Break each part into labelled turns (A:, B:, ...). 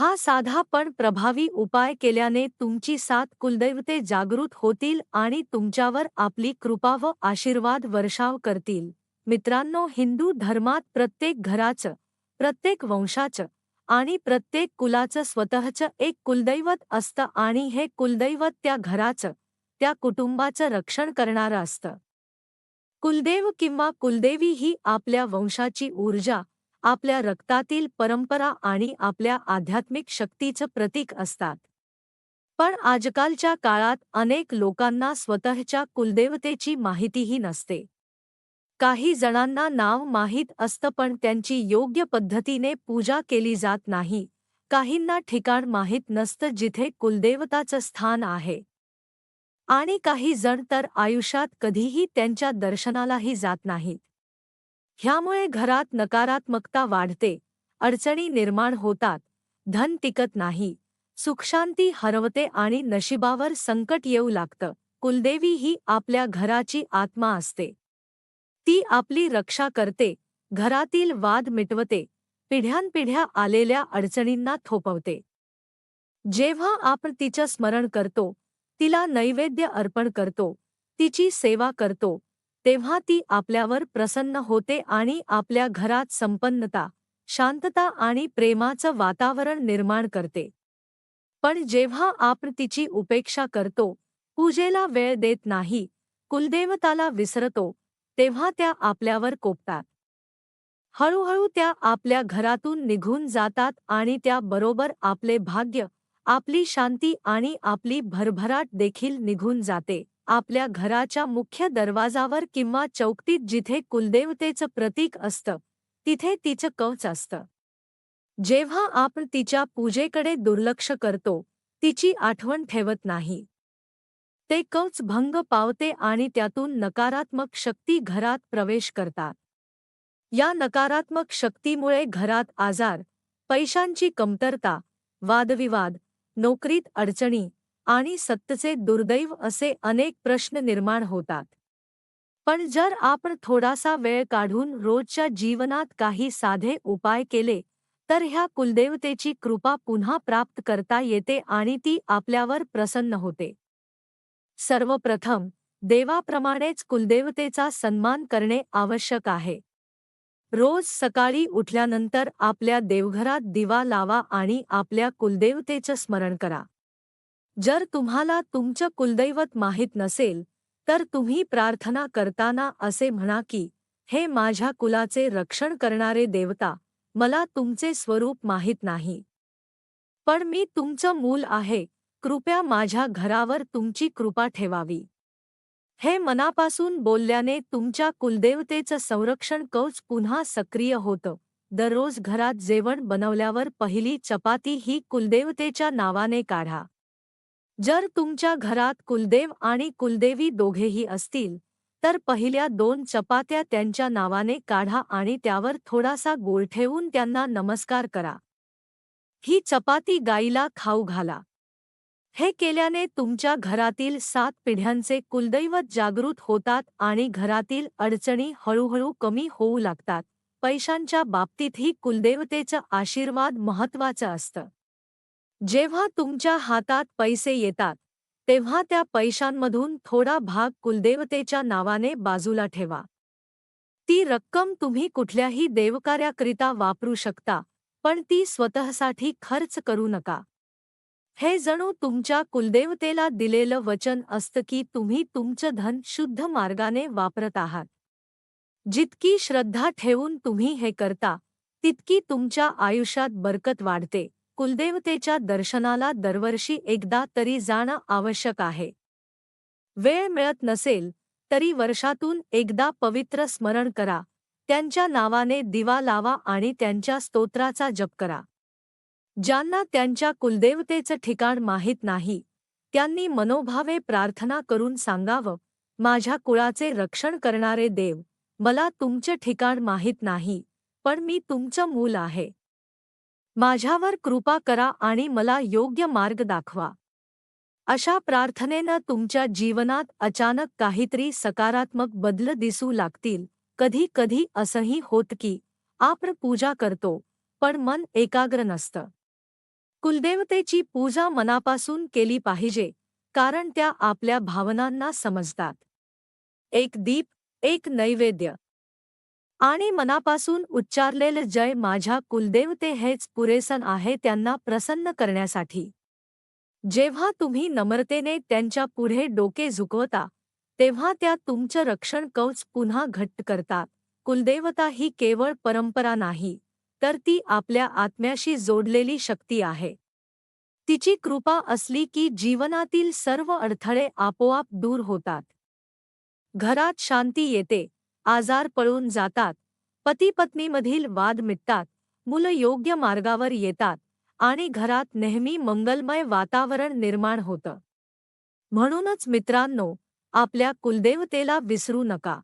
A: हा साधा पण प्रभावी उपाय केल्याने तुमची सात कुलदैवते जागृत होतील आणि तुमच्यावर आपली कृपा व आशीर्वाद वर्षाव करतील. मित्रांनो हिंदू धर्मात प्रत्येक घराचं प्रत्येक वंशाचं आणि प्रत्येक कुलाचं स्वतःचं एक कुलदैवत असतं आणि हे कुलदैवत त्या घराचं त्या कुटुंबाचं रक्षण करणारं असतं. कुलदेव किंवा कुलदेवी ही आपल्या वंशाची ऊर्जा आपल्या रक्तातील परंपरा आणि आपल्या आध्यात्मिक शक्तीचं प्रतीक असतात. पण आजकालच्या काळात अनेक लोकांना स्वतःच्या कुलदेवतेची माहितीही नसते. काही जणांना नाव माहीत असतं पण त्यांची योग्य पद्धतीने पूजा केली जात नाही. काहींना ठिकाण माहीत नसतं जिथे कुलदेवताचं स्थान आहे. आणि काही जण तर आयुष्यात कधीही त्यांच्या दर्शनालाही जात नाहीत. ह्यामुळे घरात नकारात्मकता वाढते. अडचणी निर्माण होतात. धन टिकत नाही. सुखशांती हरवते आणि नशिबावर संकट येऊ लागतं. कुलदेवी ही आपल्या घराची आत्मा असते. ती आपली रक्षा करते. घरातील वाद मिटवते. पिढ्यानपिढ्या आलेल्या अडचणींना थोपवते. जेव्हा आपण तिचं स्मरण करतो तिला नैवेद्य अर्पण करतो तिची सेवा करतो तेव्हा ती आपल्यावर प्रसन्न होते आणि आपल्या घरात संपन्नता शांतता आणि प्रेमाचं वातावरण निर्माण करते. पण जेव्हा आपण तिची उपेक्षा करतो पूजेला वेळ देत नाही कुलदेवताला विसरतो तेव्हा त्या आपल्यावर कोपतात. हळूहळू त्या आपल्या घरातून निघून जातात आणि त्याबरोबर आपले भाग्य आपली शांती आणि आपली भरभराट देखील निघून जाते. आपल्या घराच्या मुख्य दरवाजावर किंवा चौकटीत जिथे कुलदेवतेचं प्रतीक असतं तिथे तिचं कवच असतं. जेव्हा आपण तिच्या पूजेकडे दुर्लक्ष करतो तिची आठवण ठेवत नाही. ते कवच भंग पावते आणि त्यातून नकारात्मक शक्ती घरात प्रवेश करतात. या नकारात्मक शक्तीमुळे घरात आजार पैशांची कमतरता वादविवाद नोकरीत अडचणी आणि सत्तेचे दुर्दैव असे अनेक प्रश्न निर्माण होतात. पण जर आपण थोडासा वेळ काढून रोजच्या जीवनात काही साधे उपाय केले तर ह्या कुलदेवतेची कृपा पुन्हा प्राप्त करता येते आणि ती आपल्यावर प्रसन्न होते. सर्वप्रथम देवाप्रमाणेच कुलदेवतेचा सन्मान करणे आवश्यक आहे. रोज सकाळी उठल्यानंतर आपल्या देवघरात दिवा लावा आणि आपल्या कुलदेवतेचं स्मरण करा. जर तुम्हाला तुमचं कुलदैवत माहीत नसेल तर तुम्ही प्रार्थना करताना असे म्हणा की हे माझ्या कुलाचे रक्षण करणारे देवता मला तुमचे स्वरूप माहीत नाही. पण मी तुमचं मूल आहे कृपया माझ्या घरावर तुमची कृपा ठेवावी हे मनापासून बोलल्याने तुमच्या कुलदेवतेचं संरक्षण कवच पुन्हा सक्रिय होतं. दररोज घरात जेवण बनवल्यावर पहिली चपाती ही कुलदेवतेच्या नावाने काढा. जर तुमच्या घरात कुलदेव आणि कुलदेवी दोघेही असतील तर पहिल्या दोन चपात्या त्यांच्या नावाने काढा आणि त्यावर थोडासा गोळ ठेवून त्यांना नमस्कार करा. ही चपाती गाईला खाऊ घाला. हे केल्याने तुमच्या घरातील सात पिढ्यांचे कुलदैवत जागृत होतात आणि घरातील अडचणी हळूहळू कमी होऊ लागतात. पैशांच्या बाबतीतही कुलदेवतेचं आशीर्वाद महत्वाचं असतं. जेव्हा तुमच्या हातात पैसे येतात तेव्हा त्या पैशांमधून थोडा भाग कुलदेवतेच्या नावाने बाजूला ठेवा. ती रक्कम तुम्ही कुठल्याही देवकार्याकरिता वापरू शकता पण ती स्वतःसाठी खर्च करू नका. हे जणू तुमच्या कुलदेवतेला दिलेलं वचन असतं की तुम्ही तुमचं धन शुद्ध मार्गाने वापरत आहात. जितकी श्रद्धा ठेवून तुम्ही हे करता तितकी तुमच्या आयुष्यात बरकत वाढते. कुलदेवतेच्या दर्शनाला दरवर्षी एकदा तरी जाणं आवश्यक आहे. वेळ मिळत नसेल तरी वर्षातून एकदा पवित्र स्मरण करा. त्यांच्या नावाने दिवा लावा आणि त्यांच्या स्तोत्राचा जप करा. ज्यांना त्यांच्या कुलदेवतेचं ठिकाण माहीत नाही त्यांनी मनोभावे प्रार्थना करून सांगावं माझ्या कुळाचे रक्षण करणारे देव मला तुमचं ठिकाण माहीत नाही पण मी तुमचं मूल आहे. माझ्यावर कृपा करा आणि मला योग्य मार्ग दाखवा. अशा प्रार्थनेनं तुमच्या जीवनात अचानक काहीतरी सकारात्मक बदल दिसू लागतील. कधी कधी असंही होत की आपण पूजा करतो पण मन एकाग्र नसतं. कुलदेवतेची पूजा मनापासून केली पाहिजे कारण त्या आपल्या भावनांना समजतात. एक दीप एक नैवेद्य. आणि मनापासून उच्चारलेलं जय माझ्या कुलदेवते हेच पुरेसन आहे त्यांना प्रसन्न करण्यासाठी. जेव्हा तुम्ही नम्रतेने त्यांच्या पुढे डोके झुकवता तेव्हा त्या तुमचं रक्षण कवच पुन्हा घट्ट करतात. कुलदेवता ही केवळ परंपरा नाही तर ती आपल्या आत्म्याशी जोडलेली शक्ती आहे. तिची कृपा असली की जीवनातील सर्व अडथळे आपोआप दूर होतात. घरात शांती येते आजार पळून जातात. पती पत्नीमधील वाद मिटतात. मुलं योग्य मार्गावर येतात आणि घरात नेहमी मंगलमय वातावरण निर्माण होतं. म्हणूनच मित्रांनो आपल्या कुलदेवतेला विसरू नका.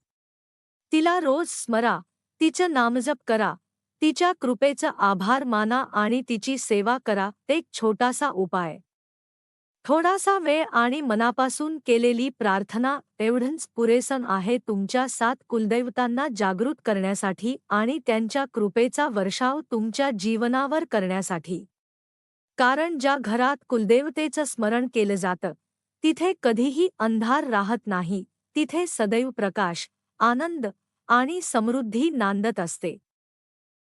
A: तिला रोज स्मरा तिचं नामजप करा तिच्या कृपेचं आभार माना आणि तिची सेवा करा एक छोटासा उपाय. थोडासा वेळ आणि मनापासून केलेली प्रार्थना एवढंच पुरेसन आहे तुमच्या सात कुलदैवतांना जागृत करण्यासाठी आणि त्यांच्या कृपेचा वर्षाव तुमच्या जीवनावर करण्यासाठी. कारण ज्या घरात कुलदेवतेचं स्मरण केलं जातं तिथे कधीही अंधार राहत नाही तिथे सदैव प्रकाश आनंद आणि समृद्धी नांदत असते.